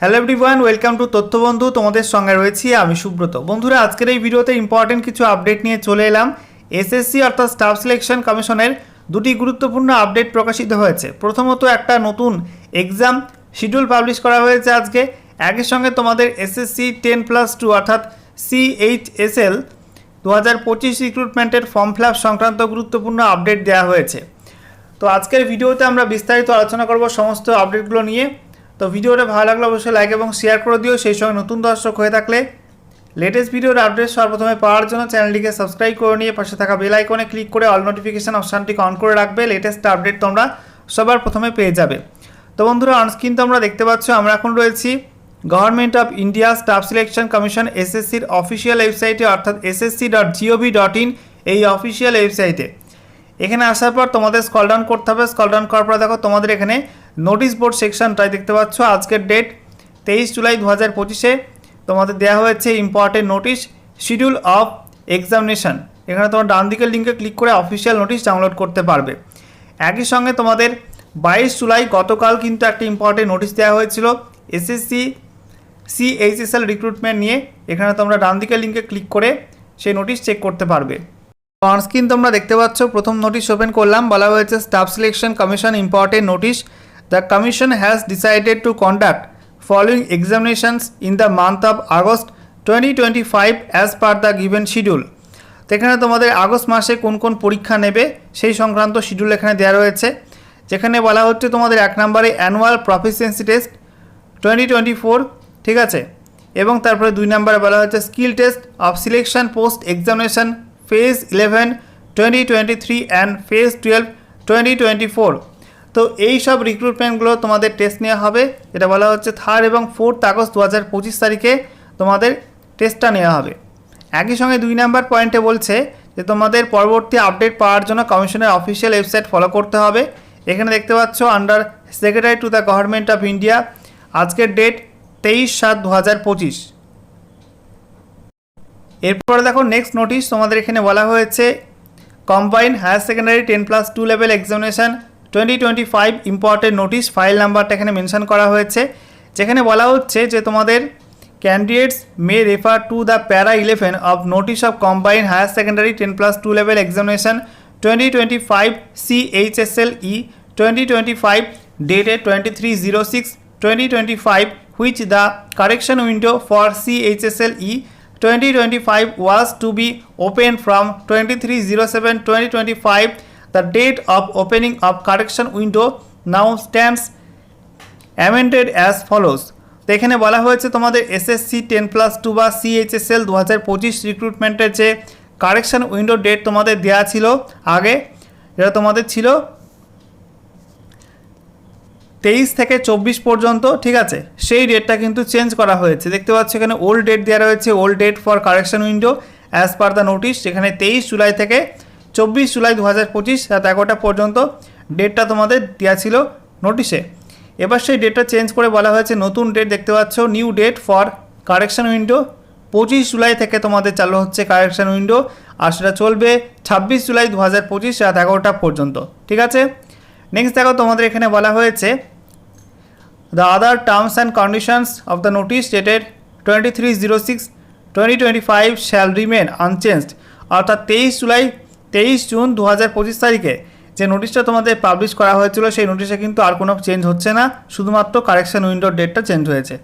Hello everyone welcome to তথ্যবন্ধু তোমাদের সঙ্গে রয়েছি আমি সুব্রত। বন্ধুরা, আজকের এই ভিডিওতে ইম্পর্টেন্ট কিছু আপডেট নিয়ে চলে এলাম। এসএসসি অর্থাৎ স্টাফ সিলেকশন কমিশনের দুটি গুরুত্বপূর্ণ আপডেট প্রকাশিত হয়েছে। প্রথমত একটা নতুন এক্সাম শিডিউল পাবলিশ করা হয়েছে আজকে। একই সঙ্গে তোমাদের এসএসসি টেন প্লাস টু অর্থাৎ সিএইচএসএল দু হাজার পঁচিশ রিক্রুটমেন্টের ফর্ম ফিল সংক্রান্ত গুরুত্বপূর্ণ আপডেট দেওয়া হয়েছে। তো আজকের ভিডিওতে আমরা বিস্তারিত আলোচনা করব সমস্ত আপডেটগুলো নিয়ে। তো ভিডিওটা ভালো লাগলে অবশ্যই লাইক এবং শেয়ার করে দিও। সেই সঙ্গে নতুন দর্শক হয়ে থাকলে লেটেস্ট ভিডিওর আপডেট সর্বপ্রথমে পাওয়ার জন্য চ্যানেলটিকে সাবস্ক্রাইব করে নিয়ে পাশে থাকা বেল আইকনে ক্লিক করে অল নোটিফিকেশান অপশানটিকে অন করে রাখবে। লেটেস্ট আপডেট তোমরা সবার প্রথমে পেয়ে যাবে। তো বন্ধুরা অনস্ক্রিন তোমরা দেখতে পাচ্ছ, আমরা এখন রয়েছি government of India staff selection commission এসএসসির অফিসিয়াল ওয়েবসাইটে অর্থাৎ SSC dot GOV dot in এই অফিসিয়াল ওয়েবসাইটে এখানে আসার পর তোমাদের স্কল ডাউন করতে হবে। স্কল ডাউন করার পর দেখো তোমাদের এখানে নোটিশ বোর্ড সেকশনটাই দেখতে পাচ্ছ, আজকের ডেট তেইশ জুলাই দু হাজার পঁচিশে তোমাদের দেওয়া হয়েছে important notice schedule of examination এখানে তোমার ডান দিকের লিঙ্কে ক্লিক করে অফিসিয়াল নোটিশ ডাউনলোড করতে পারবে। একই সঙ্গে তোমাদের বাইশ জুলাই গতকাল কিন্তু একটা ইম্পর্টেন্ট নোটিশ দেওয়া হয়েছিল এসএসসি সিএইচএসএল রিক্রুটমেন্ট নিয়ে। এখানে তোমরা ডান দিকের লিঙ্কে ক্লিক করে সেই নোটিশ চেক করতে পারবে। অনস্ক্রিন তোমরা দেখতে পাচ্ছ, প্রথম নোটিশ ওপেন করলাম, বলা হয়েছে staff selection commission important notice decided to conduct following examinations in the month of August twenty twenty five as per the given schedule তো এখানে তোমাদের আগস্ট মাসে কোন কোন পরীক্ষা নেবে, সেই সংক্রান্ত শিডিউল এখানে দেওয়া রয়েছে। যেখানে বলা হচ্ছে তোমাদের এক নম্বরে annual proficiency test twenty twenty four ঠিক আছে? এবং তারপরে দুই নম্বরে বলা হচ্ছে skill test of selection post examination phase eleven twenty twenty three and phase twelve twenty twenty four তো এই সব রিক্রুটমেন্টগুলো তোমাদের টেস্ট নেওয়া হবে। যেটা বলা হচ্ছে থার্ড এবং ফোর্থ আগস্ট দু হাজার পঁচিশ তারিখে তোমাদের টেস্টটা নেওয়া হবে। একই সঙ্গে দুই নাম্বার পয়েন্টে বলছে যে তোমাদের পরবর্তী আপডেট পাওয়ার জন্য কমিশনের অফিসিয়াল ওয়েবসাইট ফলো করতে হবে। এখানে দেখতে পাচ্ছ under secretary to the government of India আজকের ডেট তেইশ সাত দু হাজার পঁচিশ। এরপরে দেখো নেক্সট নোটিশ তোমাদের এখানে বলা হয়েছে combine higher secondary ten plus two level examination twenty twenty five important notice file নাম্বারটা এখানে মেনশন করা হয়েছে, যেখানে বলা হচ্ছে যে তোমাদের candidates may refer to the para eleven of notice of combine higher secondary ten plus two level examination twenty twenty five C H S L E twenty twenty five ডেটে twenty three zero six twenty twenty five which the correction window for CHSLE 2025 was to be open from 2307-2025. The date of opening of correction window now stands amended as follows. তো এখানে বলা হয়েছে, তোমাদের SSC ten plus two বা CHSL দু হাজার পঁচিশ রিক্রুটমেন্টের যে কারেকশন উইন্ডো ডেট তোমাদের দেওয়া ছিল আগে যেটা তোমাদের ছিল তেইশ থেকে চব্বিশ পর্যন্ত, ঠিক আছে সেই ডেটটা কিন্তু চেঞ্জ করা হয়েছে দেখতে পাচ্ছ এখানে ওল্ড ডেট দেওয়া রয়েছে old date for correction window as per the notice যেখানে তেইশ জুলাই থেকে চব্বিশ জুলাই দু হাজার পঁচিশ, রাত এগারোটা পর্যন্ত ডেটটা তোমাদের দেওয়া ছিল নোটিশে এবার সেই ডেটটা চেঞ্জ করে বলা হয়েছে, নতুন ডেট দেখতে পাচ্ছ new date for correction window পঁচিশ জুলাই থেকে তোমাদের চালু হচ্ছে কারেকশন উইন্ডো আর সেটা চলবে ছাব্বিশ জুলাই দু হাজার পঁচিশ, রাত এগারোটা পর্যন্ত, ঠিক আছে? নেক্সট দেখো, তোমাদের এখানে বলা হয়েছে the other terms and conditions of the terms and conditions of the notice dated 2306-2025 shall remain unchanged অর্থাৎ তেইশ জুলাই তেইশ জুন দু হাজার পঁচিশ তারিখে যে নোটিশটা তোমাদের পাবলিশ করা হয়েছিল, সেই নোটিশে কিন্তু আর কোনো চেঞ্জ হচ্ছে না। শুধুমাত্র কারেকশন উইন্ডোর ডেটটা চেঞ্জ হয়েছে।